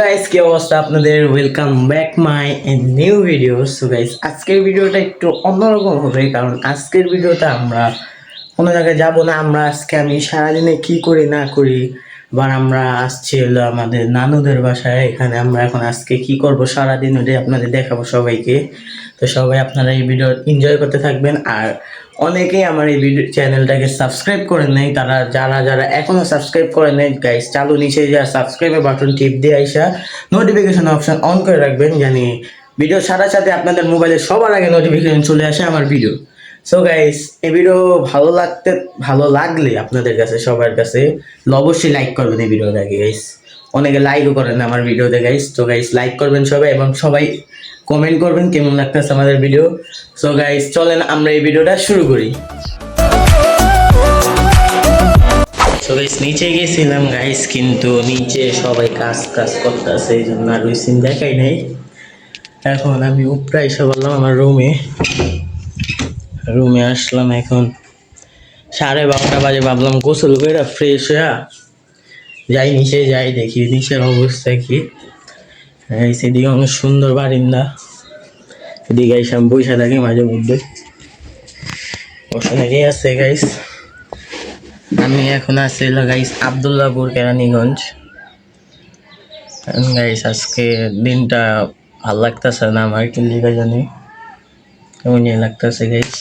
Guys? কি অবস্থা আপনাদের welcome back my new video so guys আজকের ভিডিওটা একটু হবে, কারণ আজকের ভিডিওটা আমরা কোনো জায়গায় যাব না। আমরা আজকে আমি সারাদিনে কি করি, না করি আবার আমরা আমাদের নানুদের বাসায়। এখানে আমরা এখন আজকে কি করব, সারাদিন ওটাই আপনাদের দেখাবো সবাইকে। তো সবাই আপনারা এই ভিডিও এনজয় করতে থাকবেন। আর অনেকেই আমার এই ভিডিও চ্যানেলটাকে সাবস্ক্রাইব করে নেই। তারা যারা যারা এখনও সাবস্ক্রাইব করে নেই গাইস চালু নিচে যা সাবস্ক্রাইবের বাটন টিপ দিয়ে আইসা নোটিফিকেশন অপশন অন করে রাখবেন, জানি ভিডিও ছাড়ার সাথে আপনাদের মোবাইলে সবার আগে নোটিফিকেশন চলে আসে আমার ভিডিও সো গাইস এই ভিডিও ভালো লাগতে, ভালো লাগলে আপনাদের কাছে, সবার কাছে, অবশ্যই লাইক করবেন এই ভিডিওটাকে গাইস অনেকে লাইকও করেন আমার ভিডিওতে গাইস তো গাইস লাইক করবেন সবাই এবং সবাই কমেন্ট করবেন কেমন লাগতেছে আমাদের ভিডিও সো গাইস চলেন আমরা এই ভিডিওটা শুরু করি। সো গাইস নিচে গেছিলাম গাইস কিন্তু নিচে সবাই কাজ কাজ করতেছে, এই জন্য আর ওই সিন দেখাই নাই। এখন আমি উপরে এসে বললাম আমার রুমে রুমে আসলাম এখন। সাড়ে বারোটা বাজে, ভাবলাম গোসল করে ফ্রেশ হয়ে যাই নিচে যাই দেখি, নিচের অবস্থা কি? সেদিকে অনেক সুন্দর বারিন্দা। এদিকে এসে আমি বসে থাকি মাঝে মধ্যে। ওখানে আছে গাইস আমি এখন আছি গাইস আবদুল্লাহপুর কেরানীগঞ্জ। গাইস আজকে দিনটা ভালো লাগতেছে না আমার, কি লিখা জানি? কেমন ইয়ে লাগতেছে গাইস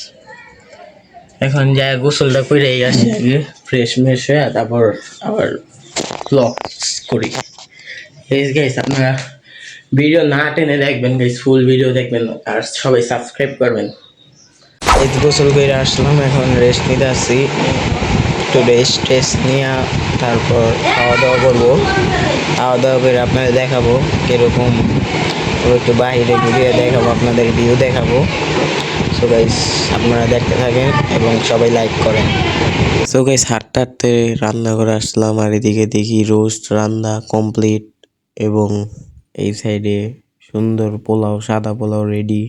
এখন যাই, গোসলটা করে আসি আগে ফ্রেশ মেশ হয়ে, তারপর আবার ব্লগ করি। গাইস গাইস আপনারা ভিডিও না টেনে দেখবেন গাইস ফুল ভিডিও দেখবেন আর সবাই সাবস্ক্রাইব করবেন। তো গোসল করে আসলাম, এখন রেস্ট নিতে আসি একটু রেস্ট টেস্ট নিয়ে তারপর খাওয়া দাওয়া করব। খাওয়া দাওয়া করে আপনাদের দেখাবো কীরকম। একটু বাইরে ঘুরিয়ে দেখাবো, আপনাদের ভিউ দেখাবো। সো গাইস আপনারা দেখতে থাকেন এবং সবাই লাইক করেন। সো গাইস হাঁটতে রান্না করে আসলাম আর এদিকে দেখি রোস্ট রান্না কমপ্লিট এবং এই সাইডে সুন্দর পোলাও, সাদা পোলাও রেডি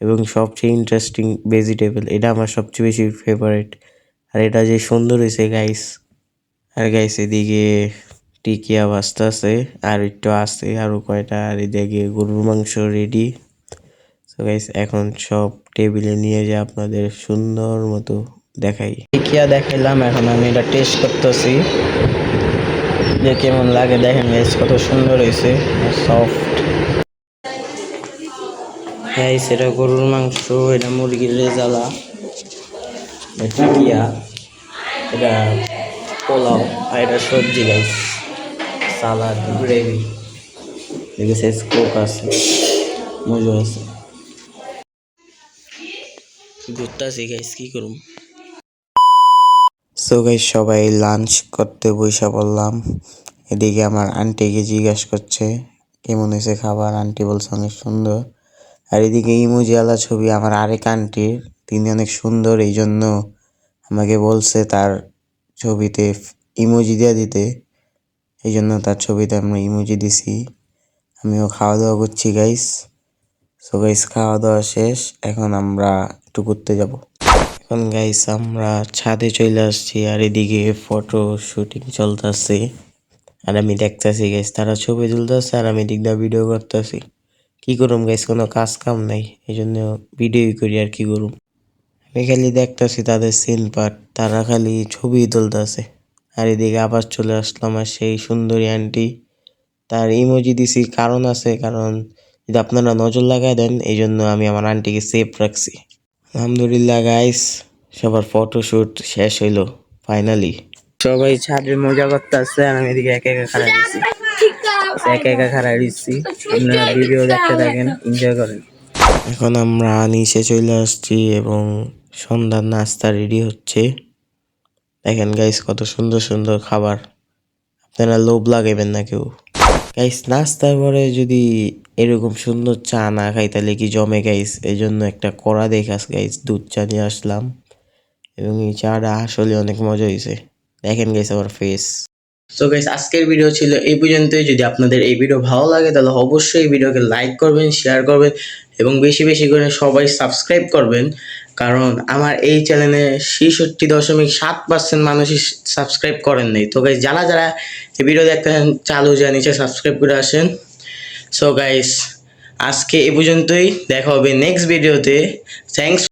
এবং সবচেয়ে ইন্টারেস্টিং ভেজিটেবল এটা আমার সবচেয়ে বেশি ফেভারিট আর এটা যে সুন্দর হয়েছে গাইস আর গাইস এদিকে টিকিয়া বাস্তা আছে আর একটু আছে আরও কয়টা, আর এদিকে গরুর মাংস রেডি সো গাইস এখন সব টেবিলে নিয়ে যে আপনাদের সুন্দর মতো দেখাই। টিকিয়া দেখাইলাম, এখন আমি এটা টেস্ট করতেছি। যে কেমন লাগে দেখেন গাইস কত সুন্দর হয়েছে সফট গাইস এটা গরুর মাংস, এটা মুরগির রেজালা টিকিয়া এটা পোলাও, আর এটা সবজি গাইস সালাদ গ্রেভি দেখেছে স্কোপ আছে, মজা আছে। ঘুরতেছি গাইস কি করুম? সো গাইস সবাই লাঞ্চ করতে বসে পড়লাম এদিকে আমার আন্টিকে জিজ্ঞাসা করছে, কেমন হয়েছে খাবার? আন্টি বলছে, অনেক সুন্দর। আর এদিকে ইমোজিওয়ালা ছবি আমার আরেক আন্টির তিনি অনেক সুন্দর, এই জন্য আমাকে বলছে তার ছবিতে ইমোজি দিয়ে দিতে। এই জন্য তার ছবিতে আমরা ইমোজি দিছি। আমিও খাওয়া দাওয়া করছি গাইস সো গাইস খাওয়া দাওয়া শেষ। এখন আমরা একটু ঘুরতে যাব। এখন গাইস আমরা ছাদে চলে আসছি আর এদিকে ফটো শুটিং চলতেছে। আর আমি দেখতেছি গাইস তারা ছবি তুলতেছে আর আমি দিক দিয়ে ভিডিও করতেছি। কি করুম গাইস কোনো কাজ কাম নাই এই জন্য ভিডিওই করি আর কি করুম। আমি খালি দেখতেছি তাদের সিন পার্ট তারা খালি ছবি তুলতেছে। আর এদিকে আবার চলে আসলাম আর সেই সুন্দরী আন্টি তার ইমোজি দিছি, কারণ আছে, কারণ যদি আপনারা নজর লাগাই দেন এই জন্য আমি আমার আন্টিকে সেফ রাখছি। আলহামদুলিল্লাহ গাইস সবার ফটোশুট শেষ হইল ফাইনালি সবাই ছাদে মজা করতে আসছে আর আমি এদিকে একা একা খারাপ দিচ্ছি একা একা খারাপ দিচ্ছি আপনারা ভিডিও দেখতে থাকেন এনজয় করেন। এখন আমরা নিচে চলে আসছি এবং সন্ধ্যার নাস্তা রেডি হচ্ছে। দেখেন গাইস কত সুন্দর সুন্দর খাবার। আপনারা লোভ লাগাইবেন না কেউ। গাইস নাস্তার পরে যদি এরকম সুন্দর চা না খাই, তাহলে কি জমে? গাইস এই জন্য একটা কড়া দেখাস গাইস দুধ চা নিয়ে আসলাম। এবং এই চাটা আসলে অনেক মজা হয়েছে দেখেন গাইস আমার ফেস সো গাইস আজকের ভিডিও ছিল এই পর্যন্তই। যদি আপনাদের এই ভিডিও ভালো লাগে, তাহলে অবশ্যই ভিডিওকে লাইক করবেন শেয়ার করবেন, এবং বেশি বেশি করে সবাই সাবস্ক্রাইব করবেন। কারণ আমার এই চ্যানেলে ছেষট্টি দশমিক সাত পার্সেন্ট মানুষই সাবস্ক্রাইব করেন নাই। তো গাইস যারা যারা এই ভিডিও দেখতে চান, চালু যা নিচে সাবস্ক্রাইব করে আসেন। সো গাইস আজকে এ পর্যন্তই দেখা হবে নেক্সট ভিডিওতে থ্যাংকস